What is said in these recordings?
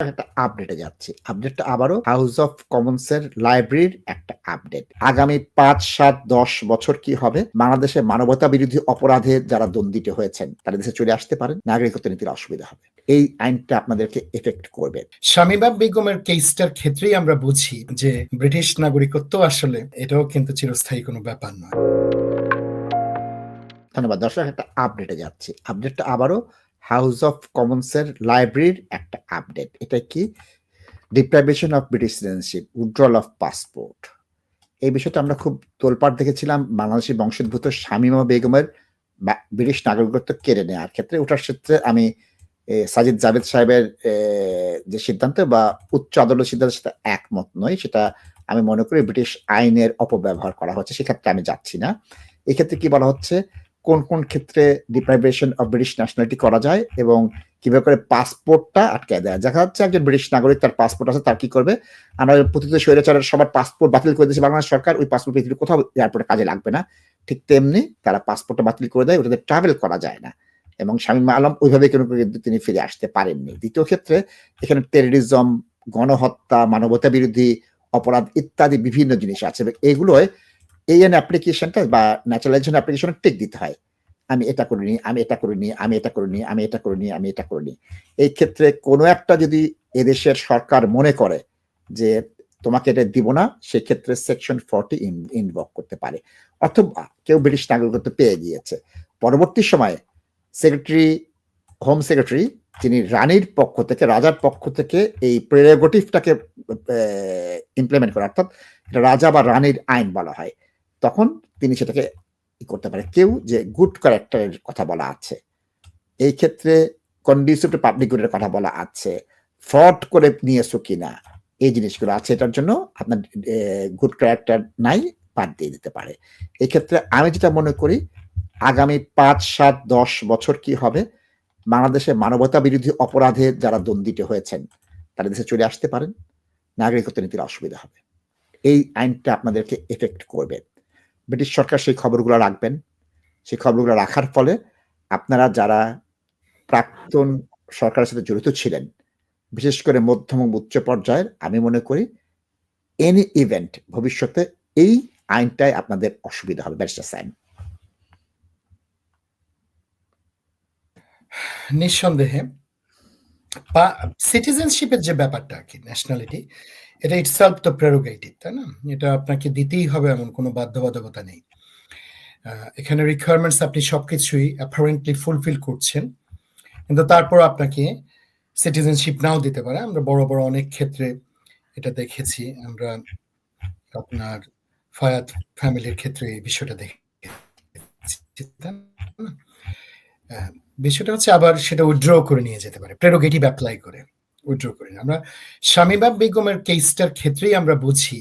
একটা আপডেটে যাচ্ছি। আপডেটটা আবারও হাউস অফ কমন্স এর লাইব্রেরির একটা আপডেট। আগামী ৫, ৭, ১০ বছর কি হবে? বাংলাদেশে মানবতা বিরোধী অপরাধে যারা দণ্ডিত হয়েছেন তারা দেশে চলে আসতে পারেন। নাগরিকত্ব নীতির অসুবিধা হবে। এই আইনটা আপনাদেরকে এফেক্ট করবে। শামীমা বেগমের কেসটার ক্ষেত্রেই আমরা বুঝি যে ব্রিটিশ নাগরিকত্ব আসলে এটাও কিন্তু চিরস্থায়ী কোনো ব্যাপার নয়। ধন্যবাদ। দর্শক একটা আপডেটে যাচ্ছি। আপডেটটা আবারও হাউস অফ কমন্স এর লাইব্রেরির একটা আপডেট। এটা কি? Deprivation of British citizenship, withdrawal of passport. এই বিষয়টা আমরা খুব তোলপাড় দেখেছিলাম বাংলাদেশী বংশোদ্ভূত শামীমা বেগমের ব্রিটিশ নাগরিকত্ব কেড়ে নেওয়ার ক্ষেত্রে। ওটার ক্ষেত্রে আমি সাজিদ জাভেদ সাহেবের যে সিদ্ধান্ত বা উচ্চ আদালতের সিদ্ধান্তের সাথে একমত নই। সেটা আমি মনে করি ব্রিটিশ আইনের অপব্যবহার করা হচ্ছে। সেক্ষেত্রে আমি যাচ্ছি না। এক্ষেত্রে কি বলা হচ্ছে? কোন, কোন ক্ষেত্রে ডিপ্রাইভেশন অফ ব্রিটিশ ন্যাশনালিটি করা যায় এবং কীভাবে করে পাসপোর্টটা আটকায় দেয়। দেখা যাচ্ছে একজন ব্রিটিশ নাগরিক তার পাসপোর্ট আছে তার কি করবে? আমরা পতিত স্বৈরাচারের সবার পাসপোর্ট বাতিল করে দিয়েছে বাংলাদেশ সরকার। ওই পাসপোর্ট পৃথিবীর কোথাও এয়ারপোর্টে কাজে লাগবে না। ঠিক তেমনি তারা পাসপোর্টটা বাতিল করে দেয়। ওটাতে ট্রাভেল করা যায় না। এবং শামীমা আলম ওইভাবে কেন কিন্তু তিনি ফিরে আসতে পারেননি। দ্বিতীয় ক্ষেত্রে এখানে টেররিজম, গণহত্যা, মানবতা বিরোধী অপরাধ ইত্যাদি বিভিন্ন জিনিস আছে। এবং এগুলোয় এএন অ্যাপ্লিকেশনটা বা ন্যাচারালাইজেশন অ্যাপ্লিকেশন টিক দিতে হয়। আমি এটা করিনি, আমি এটা করিনি, আমি এটা করিনি, আমি এটা করিনি, আমি এটা করিনি। এই ক্ষেত্রে কোনো একটা যদি এদেশের সরকার মনে করে যে তোমাকে এটা দিব না, সেক্ষেত্রে সেকশন 40 ইন ইনভক করতে পারে। অথবা কেউ ব্রিটিশ নাগরিকত্ব পেয়ে গিয়েছে। পরবর্তী সময়ে সেক্রেটারি হোম সেক্রেটারি যিনি রানীর পক্ষ থেকে রাজার পক্ষ থেকে এই প্রেরোগেটিভটাকে ইমপ্লিমেন্ট করে অর্থাৎ রাজা বা রানীর আইন বলা হয়। তখন তিনি সেটাকে করতে পারে। কেউ যে গুড ক্যারেক্টারের কথা বলা আছে। এই ক্ষেত্রে কন্ডিউসিভ টু পাবলিক গুডের কথা বলা আছে। ফ্রড করে নিয়েছো কিনা? এই জিনিসগুলো আছে। এটার জন্য আপনার গুড ক্যারেক্টার নাই, বাদ দিয়ে দিতে পারে। এক্ষেত্রে আমি যেটা মনে করি আগামী ৫, ৭, ১০ বছর কি হবে? বাংলাদেশে মানবতা বিরোধী অপরাধে যারা দণ্ডিত হয়েছেন তারা দেশে চলে আসতে পারেন। নাগরিকত্ব নীতির অসুবিধা হবে। এই আইনটা আপনাদেরকে এফেক্ট করবে। ব্রিটিশ সরকার সেই খবরগুলো রাখবেন। সেই খবরগুলো রাখার ফলে আপনারা যারা প্রাক্তন সরকারের সাথে জড়িত ছিলেন, বিশেষ করে মধ্যম উচ্চ পর্যায়ের আমি মনে করি এনি ইভেন্ট ভবিষ্যতে এই আইনটায় আপনাদের অসুবিধা হবে। ব্যারিস্টার সাইন নিঃসন্দেহে পা সিটিজেনশিপের যে ব্যাপারটা আর কি ন্যাশনালিটি এটা ইটসেলফ তো প্রেরোগেটিভ, তাই না? এটা আপনাকে দিতেই হবে এমন কোনো বাধ্যবাধকতা নেই। এখানে রিকোয়ারমেন্টস আপনি সবকিছুই অ্যাপারেন্টলি ফুলফিল করছেন। কিন্তু তারপর আপনাকে সিটিজেনশিপ নাও দিতে পারে। আমরা বড়, বড় অনেক ক্ষেত্রে এটা দেখেছি। আমরা আপনার ফায়াদ ফ্যামিলির ক্ষেত্রে এই বিষয়টা দেখেছি। বিষয়টা হচ্ছে আবার সেটা উইথড্র করে নিয়ে যেতে পারে। প্রেরোগেটিভ এপ্লাই করে। উইথড্র করে আমরা শামীমা বেগমের কেসটার ক্ষেত্রেই আমরা বুঝি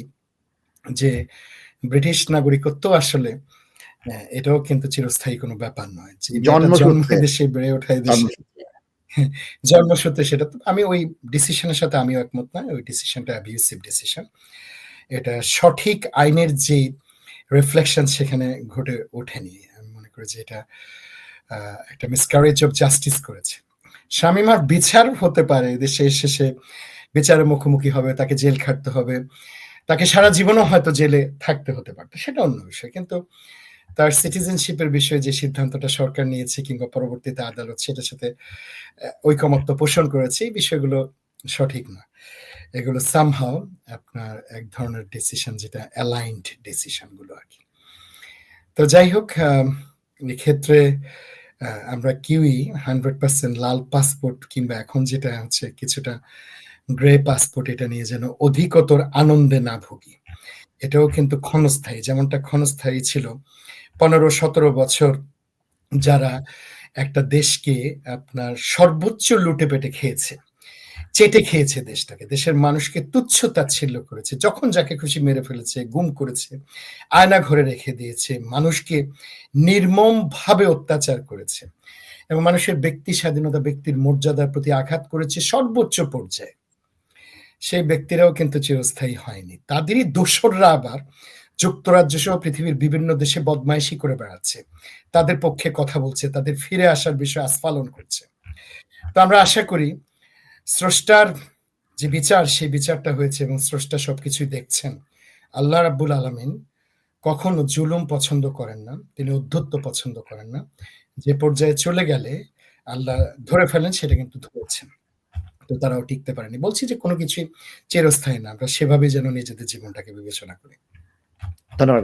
যে ব্রিটিশ নাগরিকত্ব আসলে এটাও কিন্তু চিরস্থায়ী কোনো ব্যাপার নয়। জন্মসূত্রে। বেড়ে ওঠা এদেশে। জন্মসূত্রে। সেটা আমি ওই ডিসিশন এর সাথে আমিও একমত নয়। ওই ডিসিশনটা অ্যাবিউসিভ ডিসিশন। এটা সঠিক আইনের যে রিফ্লেকশন সেখানে ঘটে ওঠেনি। আমি মনে করি যে এটা একটা মিসক্যারেজ অফ জাস্টিস করেছে। শামীমার বিচার হতে পারে দেশে শেষে বিচারের মুখোমুখি হবে, তাকে জেল খাটতে হবে। তাকে সারা জীবনও হয়তো জেলে থাকতে হতে পারত। সেটা অন্য বিষয়। কিন্তু তার সিটিজেনশিপের বিষয়ে যে সিদ্ধান্তটা সরকার নিয়েছে কিংবা পরবর্তীতে আদালত সেটার সাথে ঐকমত্য পোষণ করেছে এই বিষয়গুলো সঠিক না। এগুলো সামহাও আপনার এক ধরনের ডিসিশন যেটা অ্যালাইনড ডিসিশনগুলো আরকি। তো যাই হোক এক্ষেত্রে আমরা কিউই হান্ড্রেড পার্সেন্ট লাল পাসপোর্ট কিংবা এখন যেটা হচ্ছে কিছুটা গ্রে পাসপোর্ট, এটা নিয়ে যেন অধিকতর আনন্দে না ভুগি। এটাও কিন্তু ক্ষণস্থায়ী। যেমনটা ক্ষণস্থায়ী ছিল ১৫-১৭ বছর যারা একটা দেশকে আপনার সর্বোচ্চ লুটে পেটে খেয়েছে। চেটে খেয়েছে দেশটাকে। দেশের মানুষকে তুচ্ছ-তাচ্ছিল্য করেছে। যখন যাকে খুশি মেরে ফেলেছে, গুম করেছে, আয়না ঘরে রেখে দিয়েছে, মানুষকে নির্মমভাবে অত্যাচার করেছে। এবং মানুষের ব্যক্তি স্বাধীনতা, ব্যক্তির মর্যাদার প্রতি আঘাত করেছে সর্বোচ্চ পর্যায়ে। সেই ব্যক্তিরাও কিন্তু চিরস্থায়ী হয়নি। তাদেরই দোসররা আবার যুক্তরাজ্য সহ পৃথিবীর বিভিন্ন দেশে বদমাইশি করে বেড়াচ্ছে। তাদের পক্ষে কথা বলছে, তাদের ফিরে আসার বিষয়ে আস্ফালন করছে। তো আমরা আশা করি স্রষ্টার যে বিচার, সেই বিচারটা হয়েছে এবং স্রষ্টা সবকিছুই দেখছেন। আল্লাহ রাব্বুল আলামিন কখনো জুলুম পছন্দ করেন না, তিনি উদ্ধত্ত পছন্দ করেন না। যে পর্যায়ে চলে গেলে আল্লাহ ধরে ফেলেন, সেটা কিন্তু ধরেছেন। তো তারাও টিকতে পারেনি। বলছি যে কোনো কিছুই চিরস্থায়ী না, আমরা সেভাবে যেন নিজেদের জীবনটাকে বিবেচনা করি। ধন্যবাদ